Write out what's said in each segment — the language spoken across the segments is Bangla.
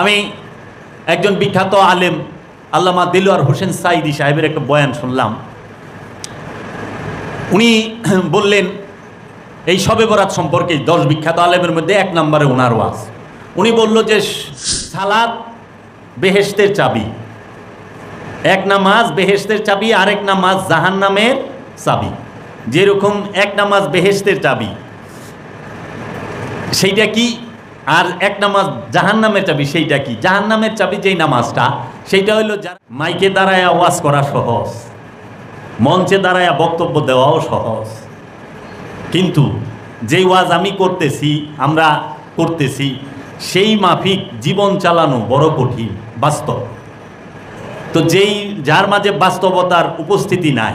আমি একজন বিখ্যাত আলেম, আল্লামা দিলওয়ার হোসেন সাইদি সাহেবের একটা বয়ান শুনলাম। উনি বললেন, এই সবে বরাত সম্পর্কে দশ বিখ্যাত আলেমের মধ্যে এক নম্বরে ওনার ওয়াজ। উনি বলল যে, সালাদ বেহেস্তের চাবি, এক নামাজ বেহেস্তের চাবি, আরেক নামাজ জাহান নামের চাবি। যেরকম এক নামাজ বেহেস্তের চাবি, সেইটা কি আর এক নামাজ জাহান নামের চাবি, সেইটা কি? জাহান নামের চাবি যেই নামাজটা, সেইটা হইল মাইকে দাঁড়ায় ওয়াজ করা সহজ, মঞ্চে দাঁড়ায় বক্তব্য দেওয়াও সহজ। কিন্তু যেই ওয়াজ আমি করতেছি, আমরা করতেছি, সেই মাফিক জীবন চালানো বড় কঠিন, বাস্তব। তো যেই, যার মাঝে বাস্তবতার উপস্থিতি নাই,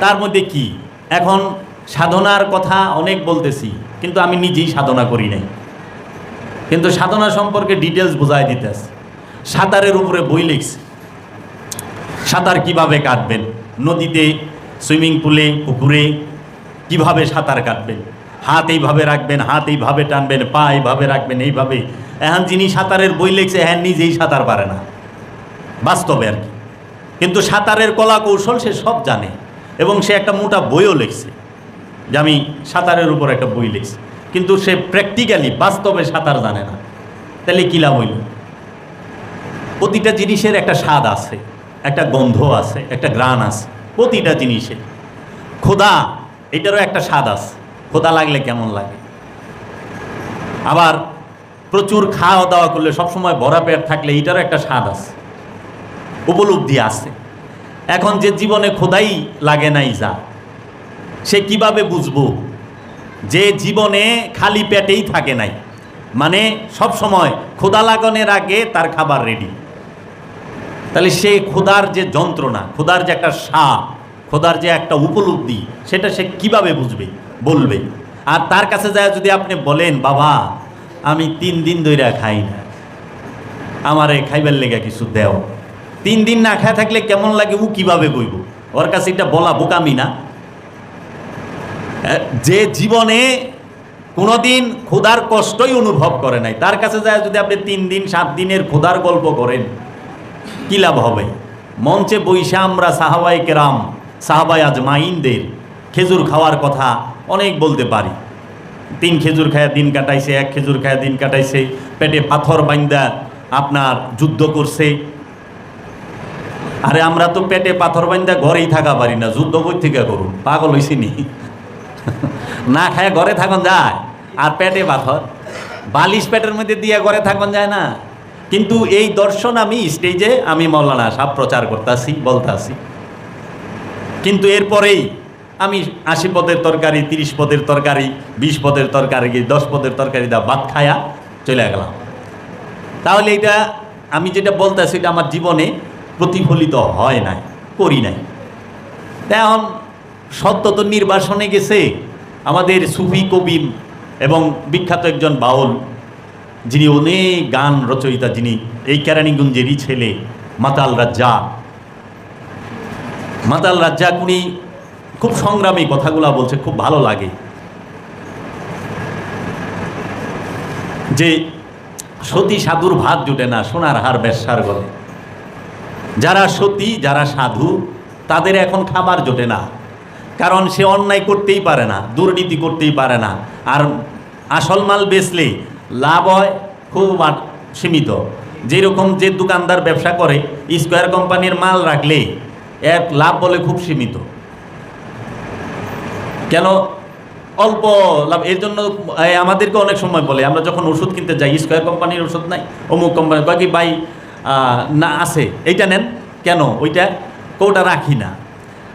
তার মধ্যে কি? এখন সাধনার কথা অনেক বলতেছি কিন্তু আমি নিজেই সাধনা করি নাই। কিন্তু সাধনা সম্পর্কে ডিটেলস বোঝাই দিতেছে। সাঁতারের উপরে বই লিখছে। সাঁতার কীভাবে কাটবেন? নদীতে, সুইমিং পুলে, পুকুরে কীভাবে সাঁতার কাটবেন? হাত এইভাবে রাখবেন, হাত এইভাবে টানবেন, পা এইভাবে রাখবেন, এইভাবে। এখন যিনি সাঁতারের বই লিখছে হ্যাঁ নিজেই সাঁতার পারে না। বাস্তবে আর কি। কিন্তু সাঁতারের কলা কৌশল সে সব জানে। এবং সে একটা মোটা বইও লিখছে। যে আমি সাঁতারের উপর একটা বই লিখছি। কিন্তু সে প্র্যাকটিক্যালি বাস্তবে সাঁতার জানে না। তাহলে কী লাভ হইল? প্রতিটা জিনিসের একটা স্বাদ আছে, একটা গন্ধ আছে, একটা গ্রাণ আছে, প্রতিটা জিনিসে খোদা, এটারও একটা স্বাদ আছে। খোদা লাগলে কেমন লাগে? আবার প্রচুর খাওয়া দাওয়া করলে সবসময় ভরা পেট থাকলে এটারও একটা স্বাদ আছে। উপলব্ধি আছে। এখন যে জীবনে খোদাই লাগে নাই যা সে কীভাবে বুঝব? যে জীবনে খালি পেটেই থাকে নাই। মানে সব সময় খোদা লাগানোর আগে তার খাবার রেডি তাহলে সে খোদার যে যন্ত্রণা খোদার যে একটা সাপ খোদার যে একটা উপলব্ধি, সেটা সে কীভাবে বুঝবে, বলবে? আর তার কাছে যায় যদি আপনি বলেন, বাবা, আমি তিন দিন ধইরা খাই না। আমারে খাইবার লেগে কিছু দেও। তিন দিন না খায় থাকলে কেমন লাগে ও কীভাবে বইব? ওর কাছে এটা বলা বোকামি না। যে জীবনে কোনোদিন ক্ষুধার কষ্টই অনুভব করে নাই, তার কাছে যায় যদি আপনি তিন দিন, সাত দিনের ক্ষুধার গল্প করেন, কি লাভ হবে? মঞ্চে বৈশা আমরা সাহাবাই কেরাম সাহাবাই আজ আজমাইনদের খেজুর খাওয়ার কথা অনেক বলতে পারি। তিন খেজুর খায় দিন কাটাইছে, এক খেজুর খায় দিন কাটাইছে, পেটে পাথর বাইন্দা আপনার যুদ্ধ করছে। আরে আমরা তো পেটে পাথর বাইন্দা ঘরেই থাকা পারি না, যুদ্ধ থেকে করুন? পাগল হয়েছি নি? না খায় ঘরে থাকুন যায়। আর পেটে পাথর। বালিশ পেটের মধ্যে দিয়ে ঘরে থাকুন যায় না। কিন্তু এই দর্শন আমি স্টেজে আমি মৌলানা সাহ প্রচার করতেছি, বলতাছি। কিন্তু এরপরেই আমি আশি পদের তরকারি, তিরিশ পদের তরকারি, বিশ পদের তরকারি, দশ পদের তরকারি দা ভাত খায়া চলে গেলাম। তাহলে এটা আমি যেটা বলতেছি, এটা আমার জীবনে প্রতিফলিত হয় নাই, করি নাই। এখন সত্য তো নির্বাসনে গেছে। আমাদের সুফি কবি এবং বিখ্যাত একজন বাউল, যিনি অনেক গান রচয়িতা, যিনি এই কেরানীগঞ্জেরই ছেলে, মাতাল রাজ্জা। মাতাল রাজ্জাক উনি খুব সংগ্রামী, কথাগুলা বলছে, খুব ভালো লাগে। যে সতী সাধুর ভাত জুটে না, সোনার হার বেশ্যার গলে। যারা সতী, যারা সাধু, তাদের এখন খাবার জোটে না। কারণ সে অন্যায় করতেই পারে না, দুর্নীতি করতেই পারে না। আর আসল মাল বেচলে লাভ হয় খুব সীমিত। যেরকম যে দোকানদার ব্যবসা করে স্কোয়ার কোম্পানির মাল রাখলে এক লাভ বলে খুব সীমিত। কেন? অল্প লাভ। এর জন্য আমাদেরকে অনেক সময় বলে, আমরা যখন ওষুধ কিনতে যাই স্কোয়ার কোম্পানির ওষুধ নাই, অমুক কোম্পানি বাকি ভাই না, আছে। এইটা নেন। কেন? ওইটা কোটা রাখি না।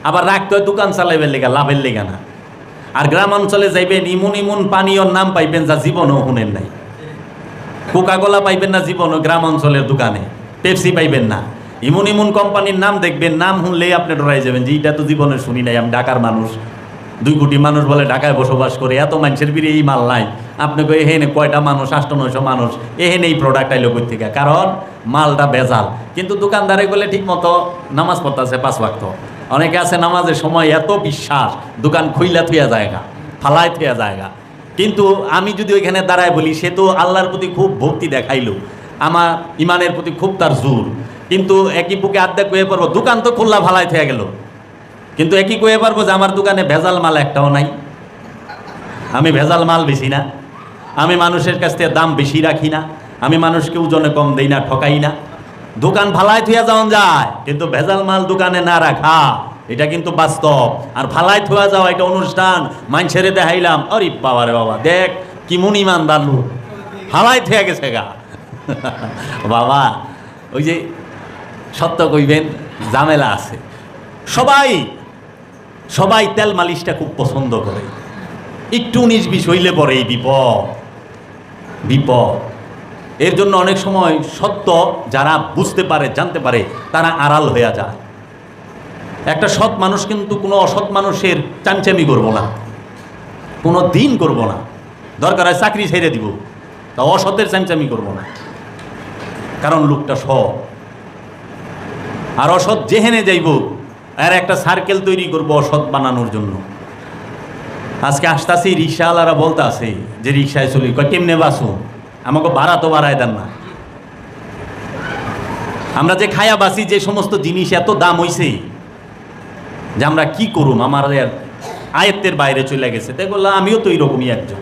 আবার রাখতে হয় দোকান চালাইবেন লেগা, লাভের লেগা না। আর গ্রাম অঞ্চলে যাইবেন, ইমন ইমন পানীয়র নাম পাইবেন যা জীবনও শুনেন নাই। কোকা কোলা পাইবেন না জীবনও গ্রাম অঞ্চলের দোকানে, পেপসি পাইবেন না। ইমন ইমন কোম্পানির নাম দেখবেন, নাম শুনলেই আপনি ডরাই যাবেন যে এটা তো জীবনে শুনি নাই, আমি ঢাকার মানুষ। দুই কোটি মানুষ বলে ঢাকায় বসবাস করে, এত মানুষের বিরে এই মাল নাই। আপনি কই এহেনে কয়টা মানুষ, আষ্ট নয়শো মানুষ, এহেনে এই প্রোডাক্ট আইলো কই থেকে কারণ মালটা বেজাল। কিন্তু দোকানদারে বলে ঠিক মতো নামাজ পড়তেছে পাঁচ ওয়াক্ত। অনেকে আছে নামাজের সময় এত বিশ্বাস, দোকান খুইলা থুয়া জায়গা ফালায় থুয়া জায়গা কিন্তু আমি যদি ওইখানে দাঁড়ায় বলি, সে তো আল্লাহর প্রতি খুব ভক্তি দেখাইলো, আমার ইমানের প্রতি খুব তার জোর। কিন্তু একই বুকে আড্ডা কয়ে পারব দোকান তো খোল্লা ভালাই থেকে গেল। কিন্তু একই কয়ে পারব যে আমার দোকানে ভেজাল মাল একটাও নাই। আমি ভেজাল মাল বেশি না। আমি মানুষের কাছ থেকে দাম বেশি রাখি না। আমি মানুষকে ওজনে কম দেই না, ঠকাই না। দোকান ভালাই থুয়া যাওয়া যায়, কিন্তু ভেজাল মাল দোকানে না রাখা, এটা কিন্তু বাস্তব। আর ভালাই থুয়া যাওয়া এটা অনুষ্ঠান মাইনছেরে দেখাইলাম আরে বাবা রে বাবা, দেখ কি মন ইমানদার লোক। হালাই থুয়া গেছে গা। বাবা, ওই যে সত্য কইবেন জামেলা আছে। সবাই সবাই তেল মালিশটা খুব পছন্দ করে। একটু উনিশ বিষ হইলে পরে এই বিপদ বিপদ। এর জন্য অনেক সময় সত্য যারা বুঝতে পারে, জানতে পারে, তারা আড়াল হয়ে যায়। একটা সৎ মানুষ কিন্তু কোনো অসৎ মানুষের চামচামি করব না, কোনো দিন করব না। দরকার হয় চাকরি ছেড়ে দিব, তা অসতের চামচামি করব না। কারণ লোকটা সৎ। আর অসৎ যেহেনে যাইব, আর একটা সার্কেল তৈরি করব অসৎ বানানোর জন্য। আজকে আসতেছি রিক্সাওয়ালারা বলতে আছে যে রিক্সায় চলি কেমনে বাসু আমাকে ভাড়া তো বাড়ায় দেন না। আমরা যে খায়া বাসি, যে সমস্ত জিনিস এত দাম হইছে, যে আমরা কি করুম? আমাদের আয়ত্তের বাইরে চলে গেছে। তাই বললাম আমিও তো এইরকমই একজন।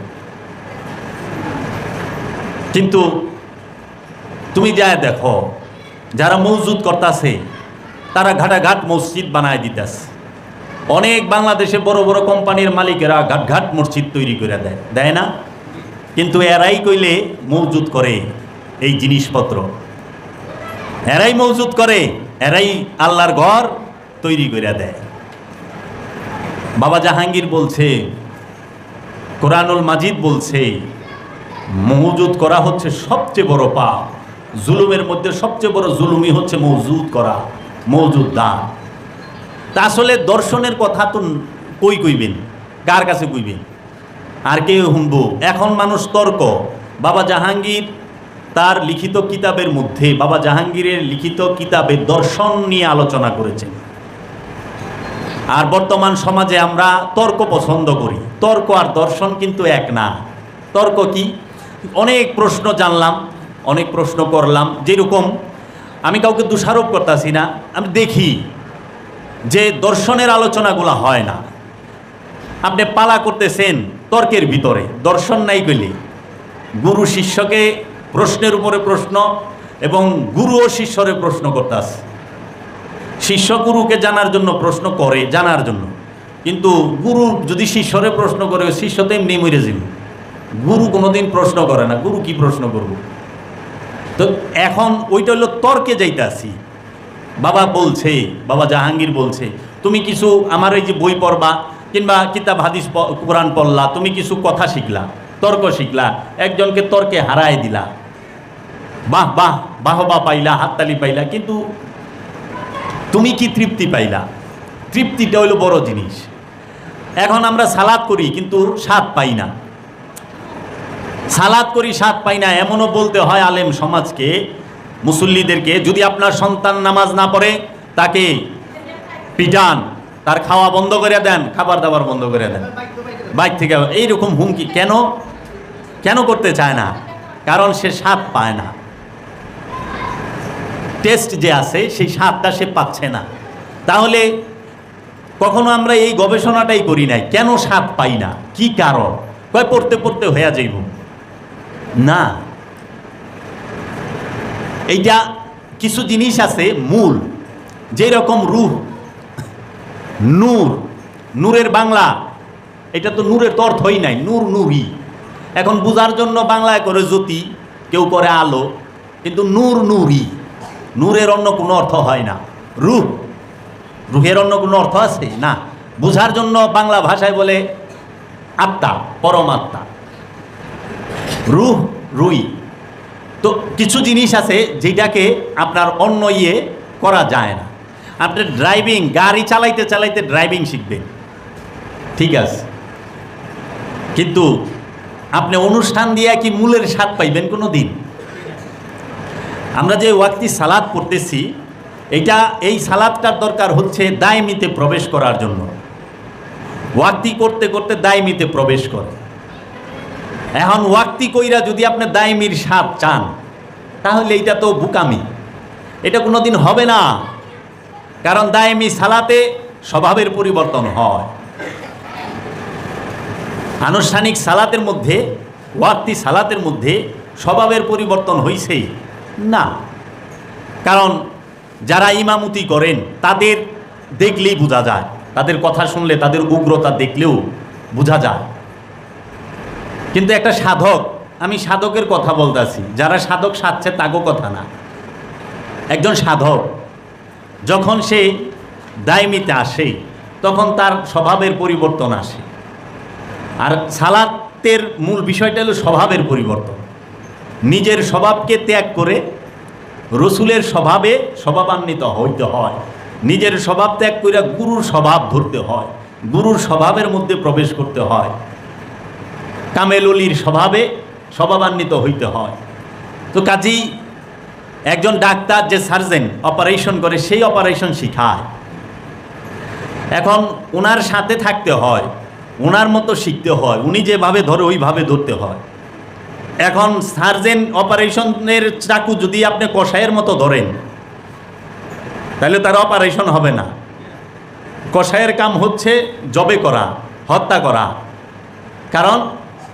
কিন্তু তুমি যা দেখো, যারা মজুদ করতেছে, তারা ঘাটাঘাট মসজিদ বানায় দিতেছে। অনেক বাংলাদেশে বড় বড় কোম্পানির মালিকেরা ঘাট ঘাট মসজিদ তৈরি করে দেয়। দেয় না? কিন্তু এরাই কইলে মজুদ করে এই জিনিসপত্র। এরাই মজুদ করে, এরাই আল্লাহর ঘর তৈরি করে দেয়। বাবা জাহাঙ্গীর বলছে, কোরআনুল মাজিদ বলছে, মজুদ করা হচ্ছে সবচেয়ে বড় পাপ। জুলুমের মধ্যে সবচেয়ে বড় জুলুমই হচ্ছে মজুদ করা, মজুদ দান তা আসলে দর্শনের কথা তো কই কইবেন? কার কাছে কইবেন? আর কে শুনব এখন মানুষ তর্ক। বাবা জাহাঙ্গীর তার লিখিত কিতাবের মধ্যে, বাবা জাহাঙ্গীরের লিখিত কিতাবে দর্শন নিয়ে আলোচনা করেছেন। আর বর্তমান সমাজে আমরা তর্ক পছন্দ করি। তর্ক আর দর্শন কিন্তু এক না। তর্ক কি? অনেক প্রশ্ন জানলাম, অনেক প্রশ্ন করলাম। যেরকম, আমি কাউকে দোষারোপ করতেছি না, আমি দেখি যে দর্শনের আলোচনাগুলো হয় না। আপনি পালা করতেছেন তর্কের ভিতরে, দর্শন নাই গেলে গুরু শিষ্যকে প্রশ্নের উপরে প্রশ্ন এবং গুরু ও শিষ্যরে প্রশ্ন করতেছে শিষ্য গুরুকে জানার জন্য প্রশ্ন করে, জানার জন্য। কিন্তু গুরু যদি শিষ্যরে প্রশ্ন করে, শিষ্য তো এমনি মরে যাবে। গুরু কোনোদিন প্রশ্ন করে না, গুরু কি প্রশ্ন করব? তো এখন ওইটা হলো তর্কে যাইতে আসি বাবা বলছে, বাবা জাহাঙ্গীর বলছে, তুমি কিছু আমার এই যে বই পড়বা কিংবা কিতাব, হাদিস কোরআন পড়লা, তুমি কিছু কথা শিখলা, তর্ক শিখলা, একজনকে তর্কে হারায় দিলা। বাহ বাহ, বাহবা পাইলা, হাততালি পাইলা, কিন্তু তুমি কি তৃপ্তি পাইলা? তৃপ্তিটা হলো বড় জিনিস। এখন আমরা সালাদ করি, কিন্তু স্বাদ পাই না। সালাদ করি, স্বাদ পাই না, এমনও বলতে হয় আলেম সমাজকে, মুসল্লিদেরকে, যদি আপনার সন্তান নামাজ না পড়ে, তাকে পিটান। তার খাওয়া বন্ধ করে দেন, খাবার দাবার বন্ধ করে দেন। বাইক থেকে এইরকম হুমকি কেন? কেন করতে চায় না? কারণ সে স্বাদ পায় না। টেস্ট যে আছে, সেই স্বাদটা সে পাচ্ছে না। তাহলে কখনো আমরা এই গবেষণাটাই করি নাই, কেন স্বাদ পাই না? কি কারণ? কয়, পড়তে পড়তে হইয়া যাইব। না। এইটা কিছু জিনিস আছে, মূল। যেরকম রুহ নূর, নূরের বাংলা। এটা তো নূরের তো অর্থই নাই, নূর নূরই এখন বুঝার জন্য বাংলায় করে জ্যোতি, কেউ করে আলো, কিন্তু নূর নূরই নূরের অন্য কোনো অর্থ হয় না। রুহ রুহের অন্য কোনো অর্থ আছে? না। বুঝার জন্য বাংলা ভাষায় বলে আত্মা, পরমাত্মা। রুহ রুই। তো কিছু জিনিস আছে যেটাকে আপনার অন্য ইয়ে করা যায় না। আপনি ড্রাইভিং গাড়ি চালাইতে চালাইতে ড্রাইভিং শিখবেন। ঠিক আছে? কিন্তু আপনি অনুষ্ঠান দিয়ে কি মূলের স্বাদ পাইবেন কোনো দিন আমরা যে ওয়াক্তি সালাদ পড়তেছি, এটা, এই সালাদটার দরকার হচ্ছে দায়মিতে প্রবেশ করার জন্য। ওয়াক্তি করতে করতে দায়মিতে প্রবেশ করে। এখন ওয়াক্তি কইরা যদি আপনি দায়মির স্বাদ চান, তাহলে এটা তো বুকামি। এটা কোনো দিন হবে না। কারণ দায়মি সালাতে স্বভাবের পরিবর্তন হয়। আনুষ্ঠানিক সালাতের মধ্যে, ওয়াক্তি সালাতের মধ্যে স্বভাবের পরিবর্তন হইছে না। কারণ যারা ইমামতি করেন, তাদের দেখলেই বোঝা যায়। তাদের কথা শুনলে, তাদের উগ্রতা দেখলেও বোঝা যায়। কিন্তু একটা সাধক, আমি সাধকের কথা বলতেছি, যারা সাধক সাধছে তাগো কথা না। একজন সাধক যখন সে দায়মিতে আসে, তখন তার স্বভাবের পরিবর্তন আসে। আর সালাতের মূল বিষয়টা হলো স্বভাবের পরিবর্তন। নিজের স্বভাবকে ত্যাগ করে রসুলের স্বভাবে স্বভাবান্বিত হইতে হয়। নিজের স্বভাব ত্যাগ করে গুরুর স্বভাব ধরতে হয়। গুরুর স্বভাবের মধ্যে প্রবেশ করতে হয়। কামেললির স্বভাবে স্বভাবান্বিত হইতে হয়। তো কাজেই একজন ডাক্তার যে সার্জেন অপারেশন করে, সেই অপারেশন শিখায়। এখন ওনার সাথে থাকতে হয় ওনার মতো শিখতে হয়, উনি যেভাবে ধরে ওইভাবে ধরতে হয়। এখন সার্জেন অপারেশনের চাকু যদি আপনি কষায়ের মতো ধরেন, তাহলে তার অপারেশন হবে না। কষায়ের কাম হচ্ছে জবে করা, হত্যা করা। কারণ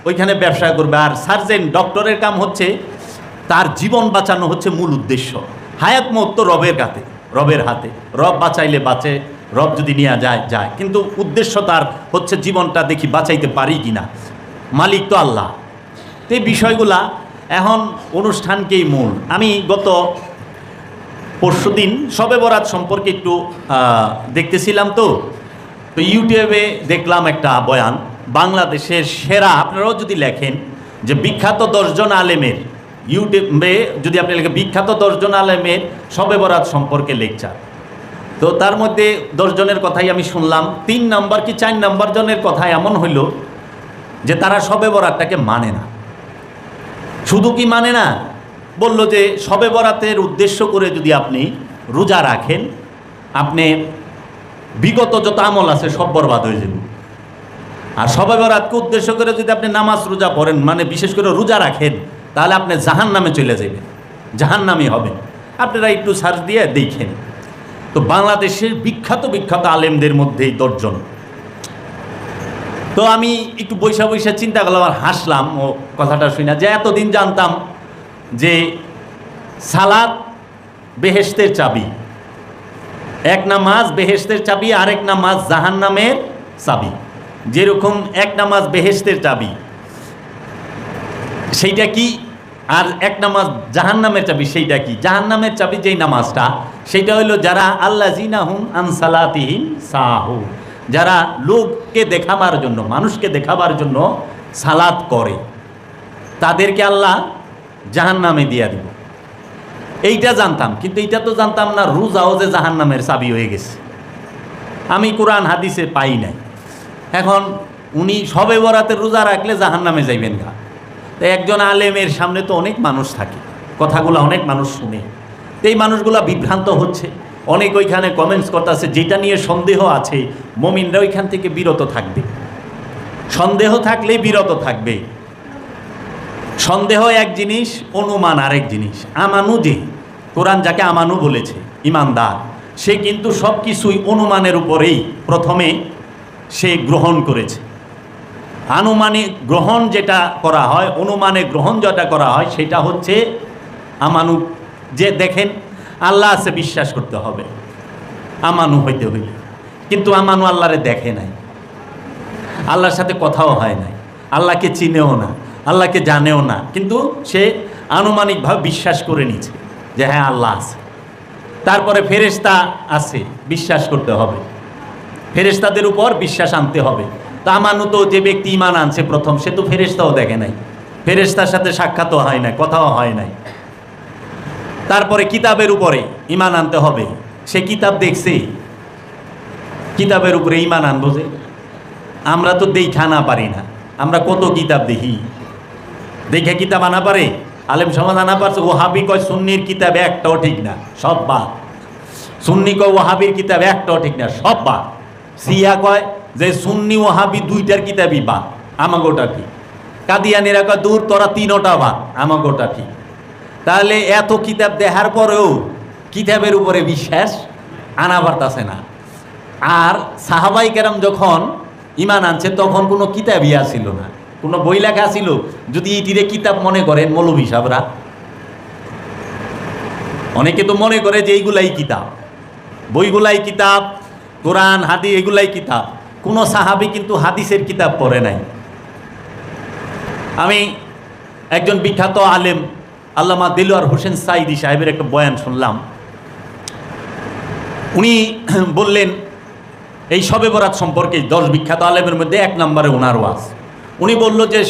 ওইখানে ব্যবসা করবে, আর সার্জেন, ডক্টরের কাম হচ্ছে তার জীবন বাঁচানো হচ্ছে মূল উদ্দেশ্য। হায়াত মত তো রবের হাতে রবের হাতে। রব বাঁচাইলে বাঁচে, রব যদি নিয়ে যায় যায়। কিন্তু উদ্দেশ্য তার হচ্ছে জীবনটা দেখি বাঁচাইতে পারি কি না মালিক তো আল্লাহ। তো এই বিষয়গুলা এখন অনুষ্ঠানকেই মূল। আমি গত পরশুদিন সবে বরাত সম্পর্কে একটু দেখতেছিলাম তো। তো ইউটিউবে দেখলাম একটা বয়ান, বাংলাদেশের সেরা, আপনারাও যদি লেখেন, যে বিখ্যাত দশজন আলেমের ইউটিউবে যদি আপনি লেখেন বিখ্যাত দশজন আলেমের সবে বরাত সম্পর্কে লেকচার। তো তার মধ্যে দশজনের কথাই আমি শুনলাম, তিন নাম্বার কি চার নম্বর জনের কথা এমন হইল যে তারা সবে বরাতটাকে মানে না। শুধু কি মানে না? বলল যে সবে বরাতের উদ্দেশ্য করে যদি আপনি রোজা রাখেন, আপনি বিগত যত আমল আছে সব বরবাদ হয়ে যাবে। আর সবে বরাতকে উদ্দেশ্য করে যদি আপনি নামাজ রোজা পড়েন মানে বিশেষ করে রোজা রাখেন তাহলে আপনি জাহান নামে চলে যাবেন। জাহান নামে হবেন। আপনারা একটু সার্চ দিয়ে দেখেন তো বাংলাদেশের বিখ্যাত বিখ্যাত আলেমদের মধ্যে এই দশজন। তো আমি একটু বৈশা বৈশা চিন্তা করলাম আর হাসলাম। ও কথাটা শুনে যে এতদিন জানতাম যে সালাদ বেহেস্তের চাবি। এক নামাজ বেহেস্তের চাবি, আরেক নামাজ জাহান নামের চাবি। যেরকম এক নামাজ বেহেস্তের চাবি। সেইটা কি? আর এক নামাজ জাহান নামের চাবি, সেইটা কি? জাহান নামের চাবি যেই নামাজটা, সেইটা হলো যারা আল্লাহ জিনাহুম আনসালাতিহীন সাহু। যারা লোককে দেখাবার জন্য, মানুষকে দেখাবার জন্য সালাত করে, তাদেরকে আল্লাহ জাহান নামে দিয়া দিব। এইটা জানতাম, কিন্তু এইটা তো জানতাম না, রোজাও যে জাহান নামের চাবি হয়ে গেছে। আমি কোরআন হাদিসে পাই নাই। এখন উনি সবে বরাতে রোজা রাখলে জাহান নামে যাইবেন গা। তো একজন আলেমের সামনে তো অনেক মানুষ থাকে, কথাগুলো অনেক মানুষ শুনে। এই মানুষগুলা বিভ্রান্ত হচ্ছে। অনেক ওইখানে কমেন্টস করতেছে, যেটা নিয়ে সন্দেহ আছে, মমিনরা ওইখান থেকে বিরত থাকবে। সন্দেহ থাকলেই বিরত থাকবে। সন্দেহ এক জিনিস, অনুমান আরেক জিনিস। আমানু যে, কোরআন যাকে আমানু বলেছে, ইমানদার, সে কিন্তু সব কিছুই অনুমানের উপরেই প্রথমে সে গ্রহণ করেছে। আনুমানিক গ্রহণ যেটা করা হয় অনুমানে গ্রহণ যেটা করা হয়, সেটা হচ্ছে আমানু, যে দেখেন, আল্লাহ আছে বিশ্বাস করতে হবে। আমানু হইতে হইলে। কিন্তু আমানু আল্লাহরে দেখে নাই। আল্লাহর সাথে কথাও হয় নাই। আল্লাহকে চিনেও না, আল্লাহকে জানেও না। কিন্তু সে আনুমানিকভাবে বিশ্বাস করে নিছে যে হ্যাঁ আল্লাহ আছে। তারপরে ফেরেশতা আছে, বিশ্বাস করতে হবে। ফেরেশতাদের উপর বিশ্বাস আনতে হবে। তা আমানু তো যে ব্যক্তি ইমান আনছে প্রথম, সে তো ফেরেশতাও দেখে নাই। ফেরেশতার সাথে সাক্ষাৎও হয় নাই, কথাও হয় নাই। তারপরে কিতাবের উপরে ইমান আনতে হবে। সে কিতাব দেখছে। কিতাবের উপরে ইমান আনব যে। আমরা তো দেখা না পারি না। আমরা কত কিতাব দেখি। দেখে কিতাব আনা পারে, আলেম সমাজ আনা পারছে। ওহাবি কয়, সুন্নির কিতাব একটাও ঠিক না, সব বাদ। সুন্নি কয়, ওহাবির কিতাব একটাও ঠিক না, সব বাদ। সিয়া কয় যে সুন্নি ওহাবি দুইটার কিতাবই বাদ আমাকে ওটা ঠিক কাদিয়ানিরা কয়, দূর, তোরা তিনোটা বা আমাকে ওটা ঠিক তাহলে এত কিতাব দেখার পরেও কিতাবের উপরে বিশ্বাস আনা পারতাছে না। আর সাহাবাই কেরাম যখন ইমান আনছে, তখন কোনো কিতাবই আসিল না। কোনো বই লেখা ছিল যদি ইটিরে কিতাব মনে করেন মৌলভী সাহরা অনেকে তো মনে করে যে এইগুলাই কিতাব। বইগুলাই কিতাব, কোরআন হাদি এগুলাই কিতাব। কোনো সাহাবি কিন্তু হাদিসের কিতাব পড়ে নাই। আমি একজন বিখ্যাত আলেম, আল্লামা দিলওয়ার হোসেন সাইদি সাহেবের একটা বয়ান শুনলাম। উনি বললেন, এই সবে বরাত সম্পর্কে দশ বিখ্যাত আলেমের মধ্যে এক নম্বরে ওনার ওয়াজ। উনি বলল যে